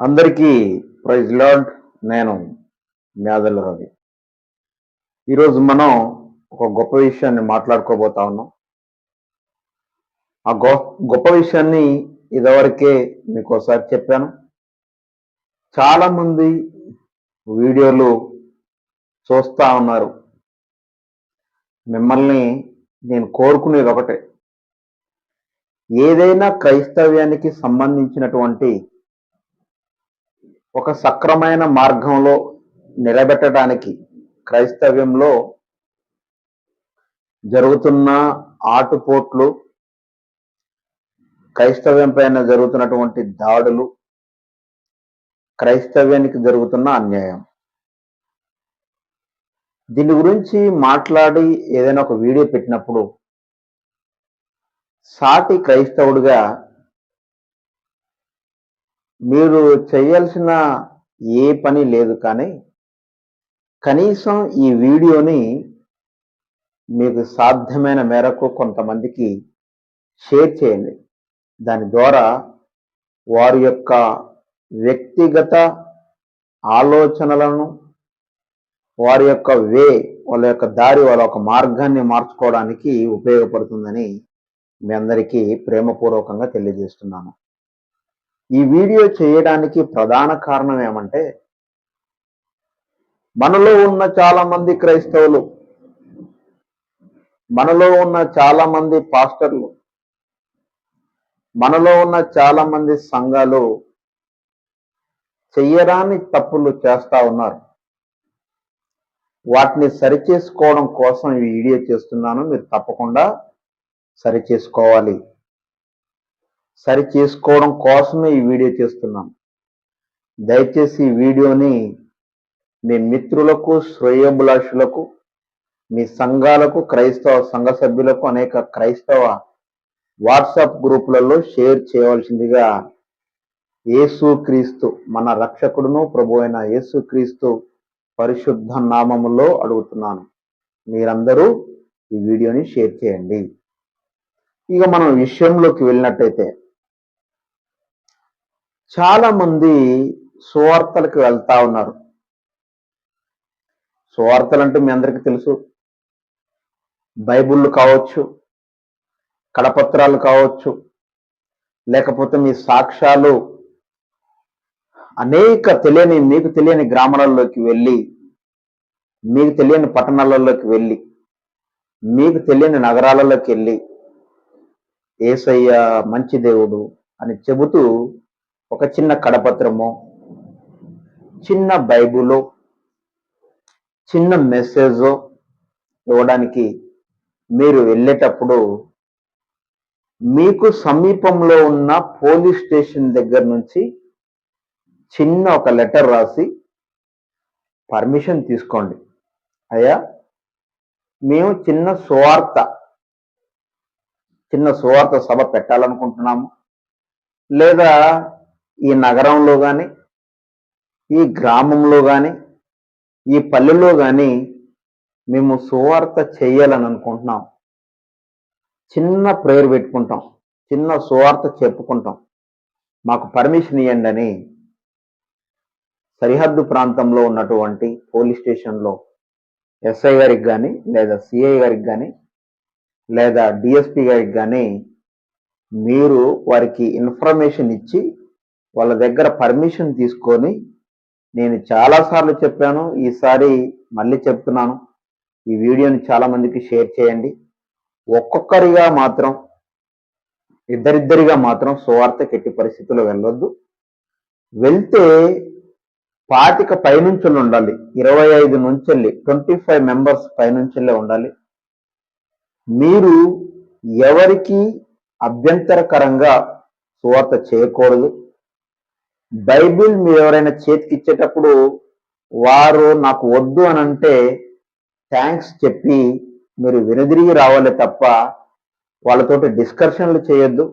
అందరికీ praise lord నేను మ్యాదల రవి. ఈరోజు మనం ఒక గొప్ప విషయాన్ని మాట్లాడుకోబోతా ఉన్నాం. ఆ గొ గొప్ప విషయాన్ని ఇదివరకే మీకు ఒకసారి చెప్పాను. చాలామంది వీడియోలు చూస్తూ ఉన్నారు. మిమ్మల్ని నేను కోరుకునేది ఒకటే. ఏదైనా క్రైస్తవ్యానికి సంబంధించినటువంటి ఒక సక్రమైన మార్గంలో నిలబెట్టడానికి క్రైస్తవ్యంలో జరుగుతున్న ఆటుపోట్లు క్రైస్తవ్యం పైన జరుగుతున్నటువంటి దాడులు క్రైస్తవ్యానికి జరుగుతున్న అన్యాయం. దీని గురించి మాట్లాడి ఏదైనా ఒక వీడియో పెట్టినప్పుడు సాటి క్రైస్తవుడిగా మీరు చేయాల్సిన ఏ పని లేదు కానీ కనీసం ఈ వీడియోని మీకు సాధ్యమైన మేరకు కొంతమందికి షేర్ చేయండి. దాని ద్వారా వారి యొక్క వ్యక్తిగత ఆలోచనలను వారి యొక్క వే వాళ్ళ యొక్క దారి వాళ్ళ యొక్క మార్గాన్ని మార్చుకోవడానికి ఉపయోగపడుతుందని మీ అందరికీ ప్రేమపూర్వకంగా తెలియజేస్తున్నాను. ఈ వీడియో చేయడానికి ప్రధాన కారణం ఏమంటే మనలో ఉన్న చాలా మంది క్రైస్తవులు మనలో ఉన్న చాలా మంది పాస్టర్లు మనలో ఉన్న చాలా మంది సంఘాలు చెయ్యరాని తప్పులు చేస్తా ఉన్నారు. వాటిని సరిచేసుకోవడం కోసం ఈ వీడియో చేస్తున్నాను. మీరు తప్పకుండా సరి చేసుకోవాలి సరి చేసుకోవడం కోసమే ఈ వీడియో చేస్తున్నాను దయచేసి ఈ వీడియోని మీ మిత్రులకు శ్రేయోభిలాషులకు మీ సంఘాలకు క్రైస్తవ సంఘ సభ్యులకు అనేక క్రైస్తవ వాట్సాప్ గ్రూపులలో షేర్ చేయవలసిందిగా యేసుక్రీస్తు మన రక్షకుడును ప్రభు అయిన యేసుక్రీస్తు పరిశుద్ధ నామములో అడుగుతున్నాను. మీరందరూ ఈ వీడియోని షేర్ చేయండి. ఇక మనం విషయంలోకి వెళ్ళినట్టయితే చాలా మంది సువార్తలకు వెళ్తా ఉన్నారు. సువార్తలు అంటే మీ అందరికీ తెలుసు. బైబుళ్ళు కావచ్చు కడపత్రాలు కావచ్చు లేకపోతే మీ సాక్ష్యాలు అనేక తెలియని మీకు తెలియని గ్రామాలలోకి వెళ్ళి మీకు తెలియని పట్టణాలలోకి వెళ్ళి మీకు తెలియని నగరాలలోకి వెళ్ళి ఏసయ్య మంచి దేవుడు అని చెబుతూ ఒక చిన్న కడపత్రము చిన్న బైబులో చిన్న మెసేజ్ ఇవ్వడానికి మీరు వెళ్ళేటప్పుడు మీకు సమీపంలో ఉన్న పోలీస్ స్టేషన్ దగ్గర నుంచి చిన్న ఒక లెటర్ రాసి పర్మిషన్ తీసుకోండి. అయ్యా మేము చిన్న సువార్త చిన్న సువార్త సభ పెట్టాలనుకుంటున్నాము. లేదా ఈ నగరంలో కానీ ఈ గ్రామంలో కానీ ఈ పల్లెలో కానీ మేము సువార్త చేయాలని అనుకుంటున్నాం. చిన్న ప్రేయర్ పెట్టుకుంటాం. చిన్న సువార్త చెప్పుకుంటాం. మాకు పర్మిషన్ ఇవ్వండి అని సరిహద్దు ప్రాంతంలో ఉన్నటువంటి పోలీస్ స్టేషన్లో ఎస్ఐ గారికి కానీ లేదా సిఐ గారికి కానీ లేదా డిఎస్పి గారికి కానీ మీరు వారికి ఇన్ఫర్మేషన్ ఇచ్చి వాళ్ళ దగ్గర పర్మిషన్ తీసుకొని నేను చాలాసార్లు చెప్పాను ఈసారి మళ్ళీ చెప్తున్నాను. ఈ వీడియోని చాలామందికి షేర్ చేయండి. ఒక్కొక్కరిగా మాత్రం ఇద్దరిద్దరిగా మాత్రం సువార్త కెట్టి పరిస్థితుల్లో వెళ్ళొద్దు. వెళ్తే పాతిక పైనుంచి ఉండాలి. ఇరవై ఐదు నుంచి ట్వంటీ ఫైవ్ మెంబర్స్ పైనుంచెల్లే ఉండాలి. మీరు ఎవరికి అభ్యంతరకరంగా సువార్త చేయకూడదు. బైబిల్ మీరు ఎవరైనా చేతికి ఇచ్చేటప్పుడు వారు నాకు వద్దు అని అంటే థ్యాంక్స్ చెప్పి మీరు వెనుదిరిగి రావాలి తప్ప వాళ్ళతోటి డిస్కషన్లు చేయొద్దు.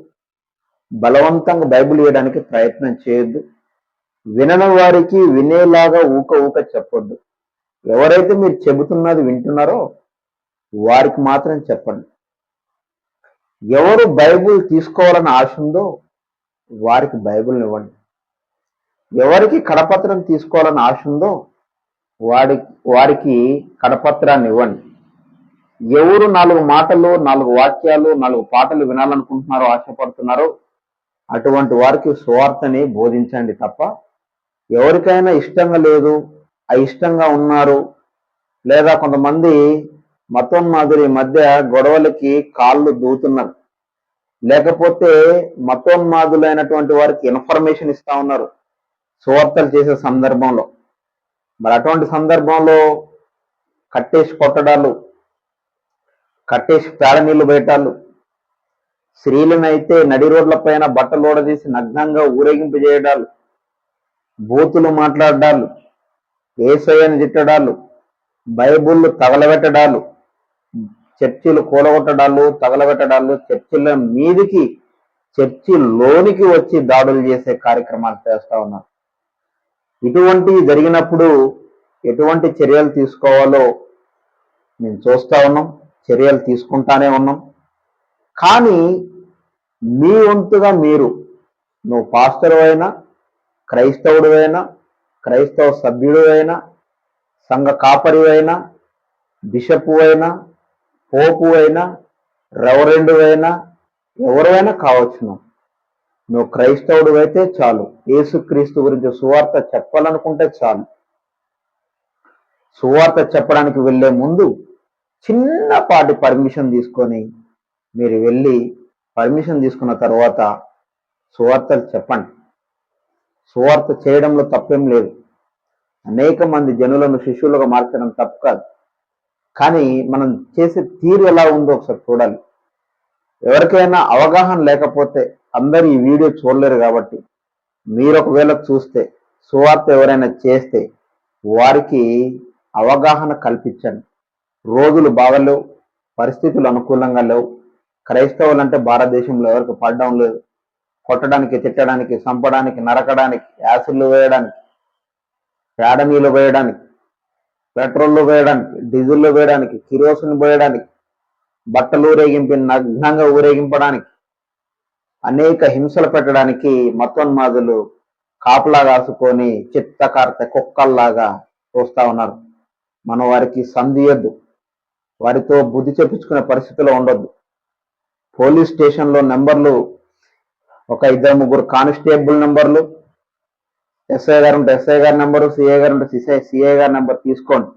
బలవంతంగా బైబిల్ ఇవ్వడానికి ప్రయత్నం చేయొద్దు. వినని వారికి వినేలాగా ఊక ఊక చెప్పొద్దు. ఎవరైతే మీరు చెబుతున్నది వింటున్నారో వారికి మాత్రం చెప్పండి. ఎవరు బైబుల్ తీసుకోవాలని ఆశ ఉందో వారికి బైబిల్ని ఇవ్వండి. ఎవరికి కడపత్రం తీసుకోవాలని ఆశ ఉందో వాడి వారికి కడపత్రాన్ని ఇవ్వండి. ఎవరు నాలుగు మాటలు నాలుగు వాక్యాలు నాలుగు పాటలు వినాలనుకుంటున్నారో ఆశపడుతున్నారో అటువంటి వారికి సువార్తని బోధించండి తప్ప ఎవరికైనా ఇష్టంగా లేదు అయిష్టంగా ఉన్నారు లేదా కొంతమంది మతోన్మాదులు ఈ మధ్య గొడవలకి కాళ్ళు దూతున్నారు. లేకపోతే మతోన్మాదులైనటువంటి వారికి ఇన్ఫర్మేషన్ ఇస్తా ఉన్నారు. సువార్తలు చేసే సందర్భంలో మరి అటువంటి సందర్భంలో కట్టేసి కొట్టడాలు కట్టేసి పేడ నీళ్ళు బయటాలు స్త్రీలనైతే నడి రోడ్ల పైన బట్టలు ఊడదీసి నగ్నంగా ఊరేగింపు చేయడాలు బూతులు మాట్లాడాలు ఏసయ్యని తిట్టడాలు బైబుళ్ళు తగలబెట్టడాలు చర్చిలు కూలగొట్టడాలు తగలబెట్టడాలు చర్చిల మీదికి చర్చి లోనికి వచ్చి దాడులు చేసే కార్యక్రమాలు చేస్తా ఉన్నారు. ఇటువంటివి జరిగినప్పుడు ఎటువంటి చర్యలు తీసుకోవాలో మేము చూస్తూ ఉన్నాం చర్యలు తీసుకుంటానే ఉన్నాం. కానీ మీ వంతుగా మీరు నువ్వు పాస్టర్ అయినా క్రైస్తవుడు అయినా క్రైస్తవ సభ్యుడు అయినా సంఘ కాపరి అయినా బిషపు అయినా పోపు అయినా రెవరెండు అయినా ఎవరైనా కావచ్చును. నువ్వు క్రైస్తవుడు అయితే చాలు. యేసుక్రీస్తు గురించి సువార్త చెప్పాలనుకుంటే చాలు. సువార్త చెప్పడానికి వెళ్ళే ముందు చిన్నపాటి పర్మిషన్ తీసుకొని మీరు వెళ్ళి పర్మిషన్ తీసుకున్న తర్వాత సువార్తలు చెప్పండి. సువార్త చేయడంలో తప్పేం లేదు. అనేక మంది జనులను శిష్యులుగా మార్చడం తప్పు కాదు. కానీ మనం చేసే తీరు ఎలా ఉందో ఒకసారి చూడాలి. ఎవరికైనా అవగాహన లేకపోతే అందరూ ఈ వీడియో చూడలేరు కాబట్టి మీరు ఒకవేళ చూస్తే సువార్త ఎవరైనా చేస్తే వారికి అవగాహన కల్పించండి. రోజులు బాగలేవు పరిస్థితులు అనుకూలంగా లేవు. క్రైస్తవులు అంటే భారతదేశంలో ఎవరికి పడడం లేదు. కొట్టడానికి తిట్టడానికి చంపడానికి నరకడానికి యాసిడ్లు వేయడానికి పేడ నీళ్ళు వేయడానికి పెట్రోల్ వేయడానికి డీజిల్ వేయడానికి కిరోసిన్ పోయడానికి బట్టలు ఊరేగింపి నగ్నంగా ఊరేగింపడానికి అనేక హింసలు పెట్టడానికి మతోన్మాదులు కాపలా కాసుకొని చిత్తకార్త కుక్కల్లాగా చూస్తా ఉన్నారు. మనం వారికి సంధియద్దు వారితో బుద్ధి చెప్పించుకునే పరిస్థితిలో ఉండొద్దు. పోలీస్ స్టేషన్లో నెంబర్లు ఒక ఇద్దరు ముగ్గురు కానిస్టేబుల్ నెంబర్లు ఎస్ఐ గారు ఉంటే ఎస్ఐ గారి నెంబరు సిఐ గారు ఉంటే సిఐ సిఐ గారి నెంబర్ తీసుకోండి.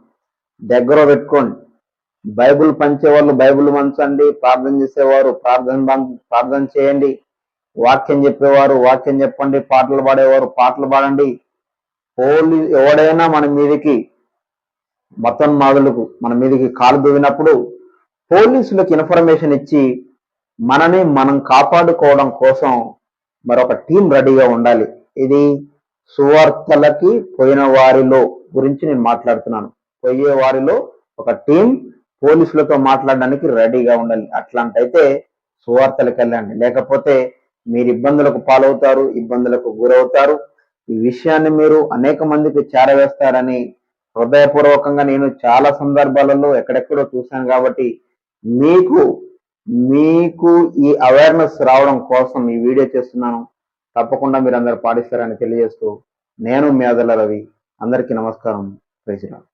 దగ్గర పెట్టుకోండి. బైబుల్ పంచేవాళ్ళు బైబుల్ పంచండి ప్రార్థన చేసేవారు ప్రార్థన ప్రార్థన చేయండి. వాక్యం చెప్పేవారు వాక్యం చెప్పండి పాటలు పాడేవారు పాటలు పాడండి. పోలి ఎవడైనా మన మీదకి మతం మాదులకు మన మీదకి కాలు దువ్వినప్పుడు పోలీసులకు ఇన్ఫర్మేషన్ ఇచ్చి మనని మనం కాపాడుకోవడం కోసం మరొక టీం రెడీగా ఉండాలి. ఇది సువార్తలకి పోయిన వారిలో గురించి నేను మాట్లాడుతున్నాను. పోయే వారిలో ఒక టీం పోలీసులతో మాట్లాడడానికి రెడీగా ఉండాలి. అట్లాంటైతే సువార్తలకు వెళ్ళండి లేకపోతే మీరు ఇబ్బందులకు పాలవుతారు ఇబ్బందులకు గురవుతారు. ఈ విషయాన్ని మీరు అనేక మందికి చేరవేస్తారని హృదయపూర్వకంగా నేను చాలా సందర్భాలలో ఎక్కడెక్కడో చూశాను కాబట్టి మీకు మీకు ఈ అవేర్నెస్ రావడం కోసం ఈ వీడియో చేస్తున్నాను. తప్పకుండా మీరు అందరు పాటిస్తారని తెలియజేస్తూ నేను మీ రవి. అందరికీ నమస్కారం. ప్రైజ్రామ్